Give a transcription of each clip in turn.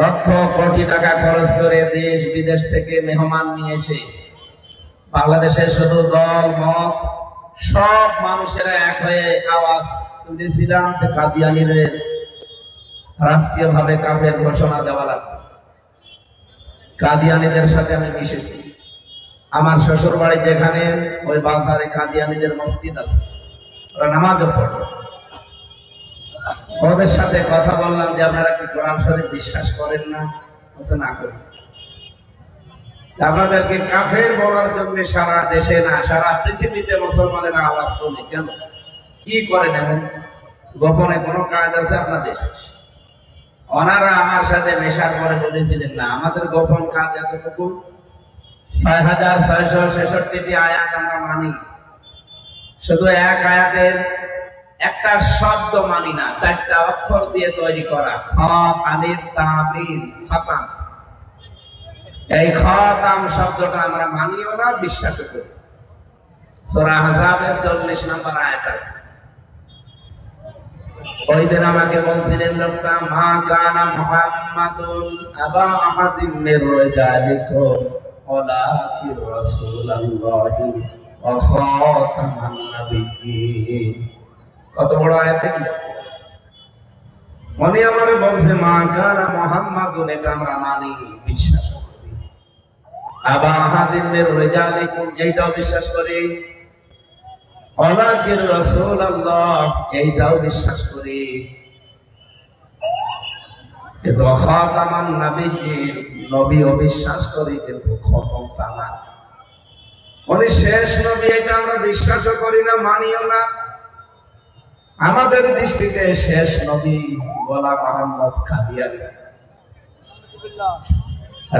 লক্ষ কোটি টাকা খরচ করে দেশ, বিদেশ থেকে মেহমান নিয়ে এসে বাংলাদেশের শুধু দল, মত, সব মানুষেরা এক হয়ে আওয়াজ তুলেছিলাম কাদিয়ানিদের রাষ্ট্রীয় ভাবে কাফের ঘোষণা দেওয়া লাগবে। কাদিয়ানিদের সাথে আমি মিশেছি। আমার শ্বশুর বাড়ি যেখানে, ওই বাজারে কাদিয়ানিদের মসজিদ আছে। ওরা নামাজও পড়ে। ওদের সাথে কথা বললাম যে আপনারা কি কোরআন শরীফ বিশ্বাস করেন না? বলছে, না করি। আপনাদেরকে কাফের বলার জন্য সারা দেশে না, সারা পৃথিবীতে মুসলমানের আওয়াজ তোলে কেন? কি করেন এমন? গোপনে কোনো কাজ আছে আপনাদের? ওনারা আমার সাথে মেশার পরে বলেছিলেন, না, আমাদের গোপন কাজ এতটুকু। ছয় হাজার ছয়শো ছেষট্টিটি আয়াত আমরা মানি। শুধু এক আয়াতের একটা শব্দ মানি না, চারটা অক্ষর দিয়ে তৈরি করা। খ তামিম, খতাম। এই খতাম শব্দটা আমরা মানিও না, বিশ্বাসও করি সূরা আহজাবের 40 নম্বর আয়াত আছে। ওই দিন আমাকে বলছিলেন লোকটা, মা আবা কত বড় আয়াত দেখলেন মনে আমারে বলছে, মা কানা এটা আমরা মানি বিশ্বাস করি। আবা মির রিজালিকুম এইটাও বিশ্বাস করি। ওয়ালাকিন রাসূলুল্লাহ এইটাও বিশ্বাস করি। কিন্তু নাবিয়্যিন নবী অবিশ্বাস করি, কিন্তু খতম তা না। উনি শেষ নবী, এটা আমরা বিশ্বাসও করি না, মানিও না। আমাদের দৃষ্টিতে শেষ নবী গোলাম মোহাম্মদ কাদিয়ানি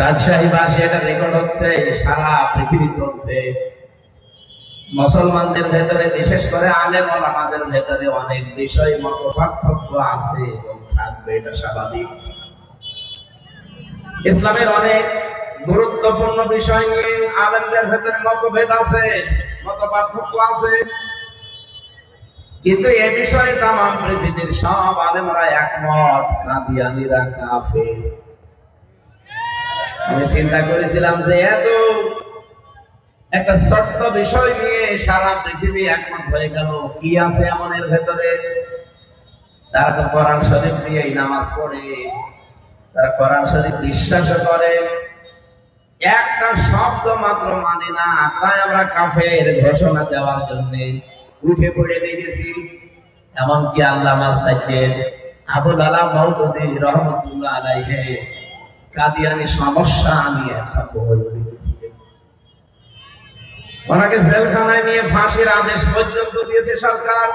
রাজশাহী বাসী এটা রেকর্ড হচ্ছে সারা পৃথিবী চলছে। মুসলমানদের ভেতরে, বিশেষ করে আলেম আমাদের ভেতরে অনেক বিষয়, মত পার্থক্য আছে এবং থাকবে, এটা স্বাভাবিক। ইসলামের অনেক গুরুত্বপূর্ণ বিষয় নিয়ে আলেমদের ভেতরে মতভেদ আছে, মত পার্থক্য আছে। কিন্তু এ বিষয়ে তাম পৃথিবীর সব আলেমরা একমত, কাদিয়ানিরা কাফের। আমি চিন্তা করেছিলাম যে এত একটা ছোট্ট বিষয় নিয়ে সারা পৃথিবী একমত হয়ে গেল, কি আছে এমন এর ভেতরে? তারা তো কোরআন শরীফ দিয়েই নামাজ পড়ে, তারা কোরআন শরীফ বিশ্বাসও করে। একটা শব্দ মাত্র মানে না, তাই আমরা কাফের ঘোষণা দেওয়ার জন্য উঠে পড়ে লেগেছি এমনকি আল্লাহ সাইকেল আবুল আলাম মৌদুদি রহমতুল্লাহ আলাইহে কাদিয়ানি সমস্যা নিয়ে একটা বই লিখেছিলেন ওনাকে জেলখানায় নিয়ে ফাঁসির আদেশ পর্যন্ত দিয়েছে সরকার।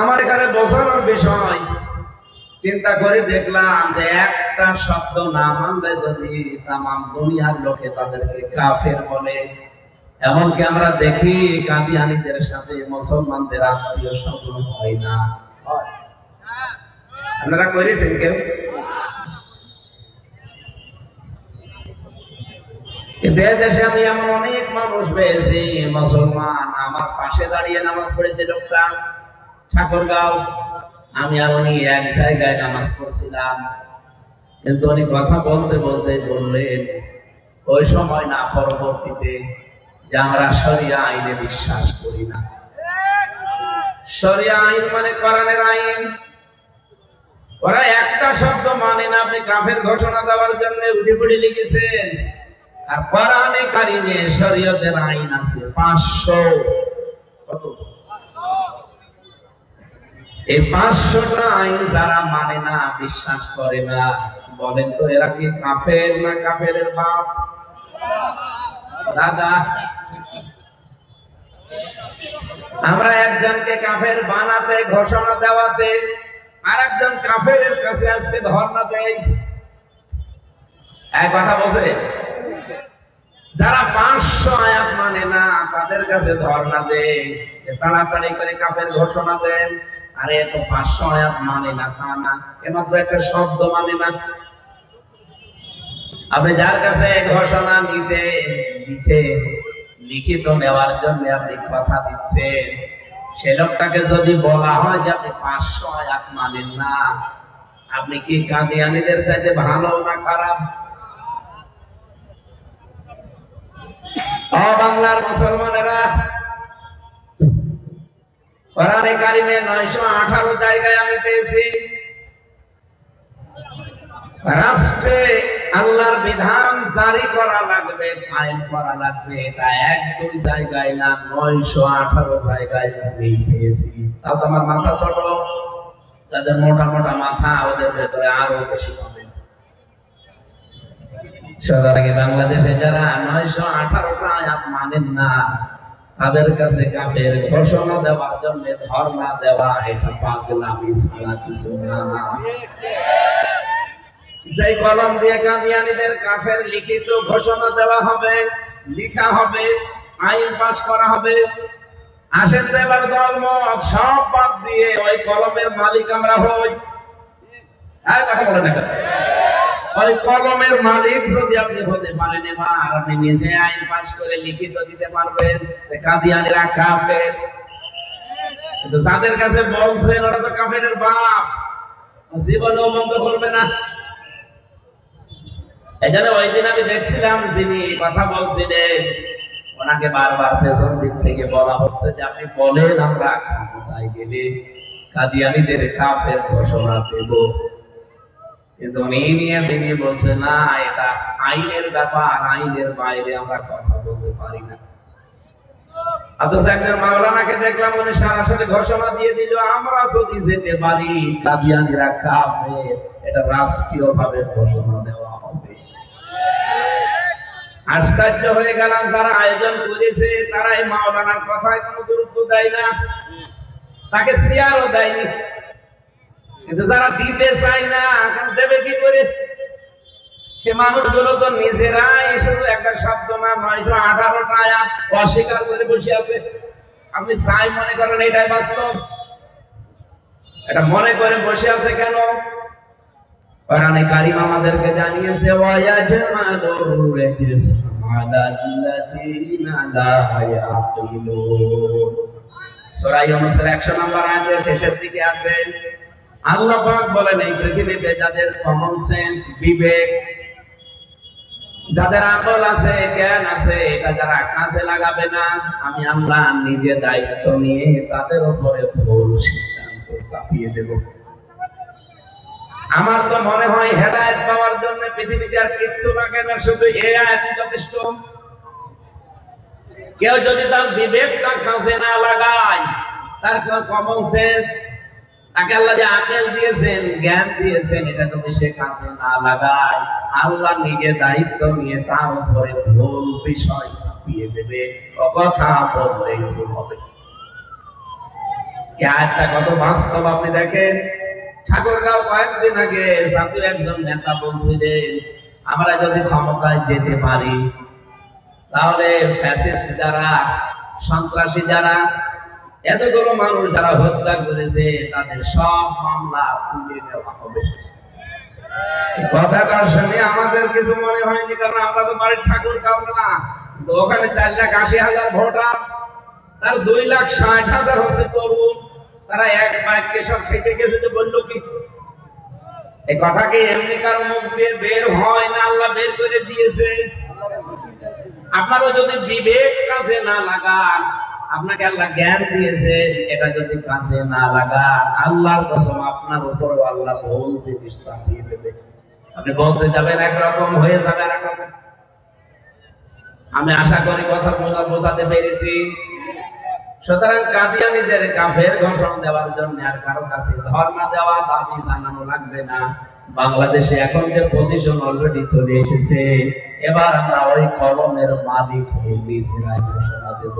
আমার এখানে বোঝানোর বিষয়, চিন্তা করে দেখলাম যে একটা শব্দ না মানলে যদি তাম দুনিয়ার লোকে তাদেরকে কাফের বলে এমনকি আমরা দেখি কাদিয়ানিদের সাথে মুসলমানদের আত্মীয় স্বজন হয় না। আপনারা করেছেন কেউ? দেশে আমি এমন অনেক মানুষ পেয়েছি, মুসলমান। আমার পাশে দাঁড়িয়ে নামাজ পড়েছে লোকটা, ঠাকুরগাঁও। আমি আর উনি এক জায়গায় নামাজ পড়ছিলাম। কিন্তু উনি কথা বলতে বলতে বললেন, ওই সময় না, পরবর্তীতে যে আমরা সরিয়া আইনে বিশ্বাস করি না। সরিয়া আইন মানে কোরআনের আইন। ওরা একটা শব্দ মানে না, আপনি কাফের ঘোষণা দেওয়ার জন্য উঠে পড়ে লিখেছেন। আর কারিমে শরীয়তের আইন আছে, পাঁচশো। কত? এই পাঁচশোটা আইন যারা মানে না, বিশ্বাস করে না, বলেন তো এরা কি কাফের না কাফের বাপ? দাদা। আমরা একজনকে কাফের বানাতে ঘোষণা দেওয়াতে আর একজন কাফের কাছে আজকে ধর্ণা দেয় এক কথা বসে যারা পাঁচশো আয়াত মানে না, তাদের কাছে ধর্ণা দেয় তাড়াতাড়ি করে কাফের ঘোষণা দেন। আরে এত পাঁচশো আয়াত মানে না, তা না। এমাত্র একটা শব্দ মানে না। আপনি যার কাছে ঘোষণা নিতে লিখে লিখিত নেওয়ার জন্য আপনি কথা দিচ্ছেন, সে লোকটাকে যদি বলা হয় যে আপনি পাঁচশো আয়াত মানেন না, আপনি কি কাদিয়ানিদের চাইতে ভালো না খারাপ? বাংলার মুসলমানেরা, কোরআনে কারিমে নয়শো আঠারো জায়গায় আমি পেয়েছি। রাষ্ট্রে আল্লাহর বিধান জারি করা লাগবে কায়েম করা লাগবে। এটা এক, দুই জায়গায় না, নয়শো আঠারো জায়গায় আমি পেয়েছি। তাও তো আমার মাথা ছোট। যাদের মোটা মোটা মাথা ওদের ভেতরে আরও বেশি পাবে সুতরাং বাংলাদেশে যারা নয়শো আঠারোটা আয়াত মানেন না, তাদের কাছে কাফের ঘোষণা দেওয়ার জন্য ধর্ণা দেওয়া, এটা পাগলামি ছাড়া কিছু না। সেই কলম দিয়ে কাদিয়ানিদের কাফের লিখিত ঘোষণা দেওয়া হবে, লিখা হবে, আইন পাস করা হবে। আসেন তো এবার ধর্ম সব বাদ দিয়ে ওই কলমের মালিক আমরা হই। হ্যাঁ ওই কলমের মালিক যদি আপনি হতে পারেন, এবার আপনি নিজে আইন পাস করে লিখিত দিতে পারবেন। কাদিয়ানিরা কাফের। কিন্তু যাদের কাছে বলছেন, ওরা তো কাফের বাপ। জীবনেও বন্ধ করবে না। এখানে ওই দিন আমি দেখছিলাম যিনি কথা বলছিলেন, ওনাকে বারবার পেছন দিক থেকে বলা হচ্ছে যে আপনি বলেন আমরা ক্ষমতায় গেলে কাদিয়ানিদের কাফের ঘোষণা দেব। কিন্তু নিয়ে তিনি বলছে, না, এটা আইনের ব্যাপার, আইনের বাইরে আমরা কথা বলতে পারি না। দেখলাম, উনি সরাসরি ঘোষণা দিয়ে দিল, আমরা যদি যেতে পারি, কাদিয়ানিরা এটা রাষ্ট্রীয় ভাবে ঘোষণা দেওয়া হবে। আশ্চর্য হয়ে গেলাম, যারা আয়োজন করেছে তারা এই মাওলানার কথায় কোনো গুরুত্ব দেয় না। তাকে চেয়ারও দেয়নি। কিন্তু যারা দিতে চায় না, এখন দেবে কি করে? সে মানুষগুলো তো নিজেরাই শুধু একটা শব্দ না নয়শো আঠারোটা আয়াত অস্বীকার করে বসে আছে। আপনি চাই মনে করেন, এটাই বাস্তব। এটা মনে করে বসে আছে কেন? কোরআনে কারিম আমাদেরকে জানিয়েছে ওয়ায়াজমালুর রাজিস আলাল্লাযিনা লা ইয়াকিলুন। সূরা ইউনূসের 100 নম্বর আয়াতের শেষের দিকে আছে, আল্লাহ পাক বলেন, এই পৃথিবীতে যাদের কমন সেন্স বিবেক, যাদের আকল আছে, জ্ঞান আছে, এটা যারা কাজে লাগাবে না, আমি আল্লাহ নিজে দায়িত্ব নিয়ে তাদের উপরে ভুল সিদ্ধান্ত চাপিয়ে দেব। আমার তো মনে হয় হেদায়েত পাওয়ার জন্য পৃথিবীতে আর কিচ্ছু লাগে না, শুধু এই আয়াতই যথেষ্ট। কেউ যদি তার বিবেকটা কাজে না লাগায়, তার কমন সেন্স তাকে আল্লাহ যে আকেল দিয়েছেন, জ্ঞান দিয়েছেন, এটা যদি সে কাজে না লাগায়, আল্লাহ নিজে দায়িত্ব নিয়ে তার উপরে ভুল বিষয় চাপিয়ে দেবে কথা বললেই ভুল হবে। কত বাস্তব আপনি দেখেন? ঠাকুরগাঁও কয়েকদিন আগে জাতীয় একজন নেতা বলছিলেন, আমরা যদি ক্ষমতায় যেতে পারি, তাহলে ফ্যাসিস্ট যারা, সন্ত্রাসী যারা, এতগুলো মানুষ যারা হত্যা করেছে, তাদের সব মামলা তুলে দেওয়া হবে। কথাটা শুনে আমাদের কিছু মনে হয়নি, কারণ আমরা তো বাড়ির ঠাকুর কিন্তু ওখানে চার লাখ আশি হাজার ভোটার, তার দুই লাখ ষাট হাজার হচ্ছে তরুণ। তারা এক বাক্যে সব খেতে গেছে যে বলল কি? এই কথা কি এমনি কারও মুখ দিয়ে বের হয় না? আল্লাহ বের করে দিয়েছে। আপনারও যদি বিবেক কাজে না লাগান, আপনাকে আল্লাহ জ্ঞান দিয়েছে, এটা যদি কাজে না লাগান, আল্লাহর কসম আপনার উপর আল্লাহ ভুল জিনিস চাপিয়ে দেবে। আপনি বলতে যাবেন একরকম, হয়ে যাবে একরকম। আমি আশা করি কথা বোঝা বোঝাতে পেরেছি। সুতরাং কাদিয়ানিদের কাফের ঘোষণা দেওয়ার জন্য আর কারও কাছে ধর্ণা দেওয়া, দাবি জানানো লাগবে না। বাংলাদেশে এখন যে পজিশন অলরেডি চলে এসেছে, এবার আমরা ওই কলমের মালিক হয়ে নিজেরাই ঘোষণা দেব।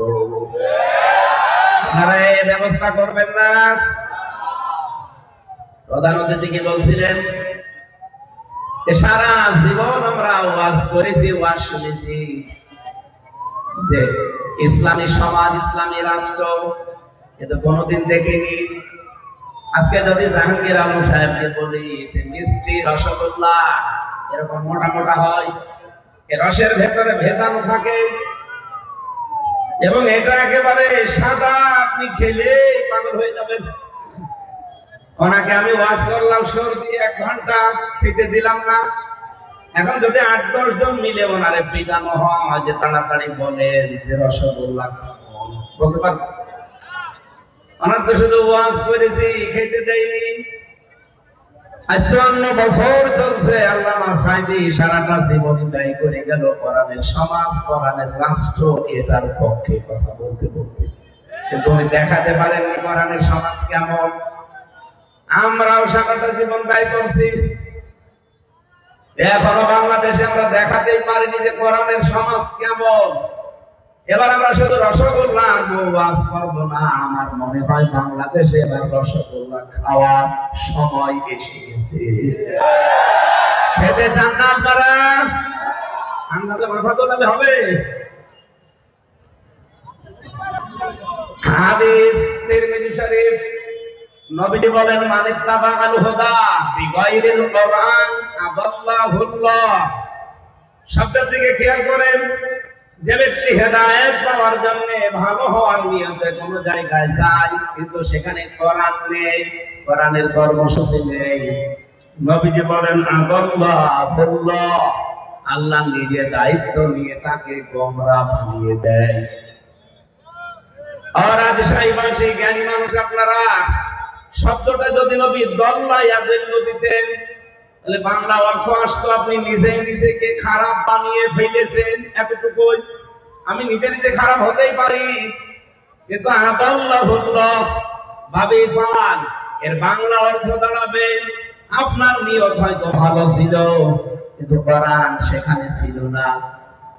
আপনারা এই ব্যবস্থা করবেন না? প্রধান অতিথি কি বলছিলেন সারা জীবন আমরা ওয়াজ করেছি, ওয়াজ শুনেছি যে ইসলামী সমাজ, ইসলামী রাষ্ট্র কিন্তু কোনোদিন দেখিনি। আজকে যদি জাহাঙ্গীর আলম সাহেবকে বলি যে, মিষ্টি রসগোল্লা এরকম মোটা মোটা হয়, এ রসের ভেতরে ভেজানো থাকে। এবং এটা একেবারে সাদা, আপনি খেলে পাগল হয়ে যাবেন। ওনাকে আমি ওয়াজ করলাম, সর্দি এক ঘণ্টা, খেতে দিলাম না। এখন যদি আট, দশ জন মিলে ওনারে পিটানো হয়, যে তাড়াতাড়ি বলেন যে রসগোল্লা। বলতে পারব ওনার তো শুধু ওয়াজ করেছি, খেতে দেয়নি। বছর চলছে সাইদি সারাটা জীবনী ব্যয় করে গেল সমাজ রাষ্ট্র এটার পক্ষে কথা বলতে বলতে। কিন্তু উনি দেখাতে পারেননি সমাজ কেমন। আমরাও সারাটা জীবন ব্যয় করছি। এখনও বাংলাদেশে আমরা দেখাতেই পারিনি যে কোরআনের সমাজ কেমন। এবার আমরা শুধু রসগোল্লা ওয়াজ করব না, আমার মনে হয় বাংলাদেশে এবার রসগোল্লা খাওয়ার সময় এসে গেছে। খেতে চান না আপনারা? ঠান্ডাতে মাথা তোলাতে হবে। হাদিস, তিরমিজি শরীফ বলেন মানে হুদা বিগাইরিল কোরআন আদাল্লাহুল্লাহ শব্দের দিকে খেয়াল করেন, যে ব্যক্তি হেদায়েত পাওয়ার জন্য ভালো হওয়ার জায়গায় যায়, কিন্তু সেখানে কোরআন নেই, কোরআনের কর্মসূচি নেই। নবীজি বলেন আদাল্লাহুল্লাহ আল্লাহ। নিজে দায়িত্ব নিয়ে তাকে গোমরা বানিয়ে দেয়। আর আজ সাইবাসী জ্ঞানী মানুষ আপনারা শব্দটা যদি নবী দল্লা ইয়াদের নদীতে, তাহলে বাংলা অর্থ আসতো আপনি নিজে নিজেকে খারাপ বানিয়ে ফেলেছেন এতটুকুই। আমি নিজে নিজে খারাপ হতেই পারি। কিন্তু আদাল্লাহুল্লাহ ভাবি ফান এর বাংলা অর্থ দাঁড়াবে। আপনার নিয়ত হয়তো ভালো ছিল, কিন্তু কোরআন সেখানে ছিল না।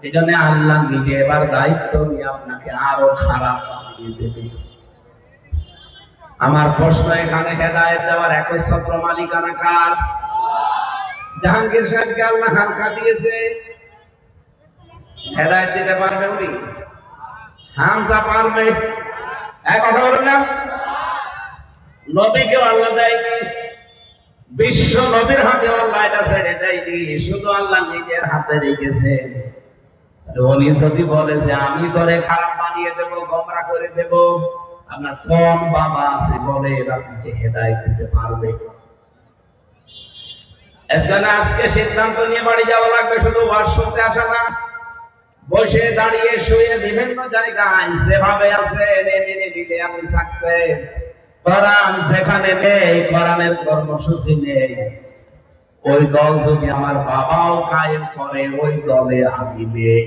এই জন্য আল্লাহ নিজে এবার দায়িত্ব নিয়ে আপনাকে আরও খারাপ বানিয়ে দেবে। আমার প্রশ্ন এখানে হেদায়েত দেওয়ার একচ্ছত্র মালিকানা কার? জাহাঙ্গীর সাহেবকে আল্লাহ হালকা দিয়েছে। হেদায়েত দিতে পারবে উনি? হামজা পারবে। এক কথা বলুন না। নবীকে আল্লাহ দেয়নি। বিশ্ব নবীর হাতে আল্লাহ এটা ছেড়ে দেয়নি। শুধু আল্লাহ নিজের হাতে রেখেছে। উনি যদি বলে যে আমি তোরে খারাপ বানিয়ে দেবো, গমরা করে দেব আপনার কোন বাবা আছে বলে আপনাকে হেদায়ত দিতে পারবে? আজকে সিদ্ধান্ত নিয়ে বাড়ি যাওয়া লাগবে, শুধু আসা না। বসে দাঁড়িয়ে শুয়ে বিভিন্ন জায়গায় যেভাবে মেনে দিলে আপনি সাকসেস যেখানে নেই কর্মসূচি নেই। ওই দল যদি আমার বাবাও কায়েম করে, ওই দলে আমি নেই।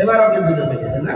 এবার আপনি বুঝে পেরেছেন না?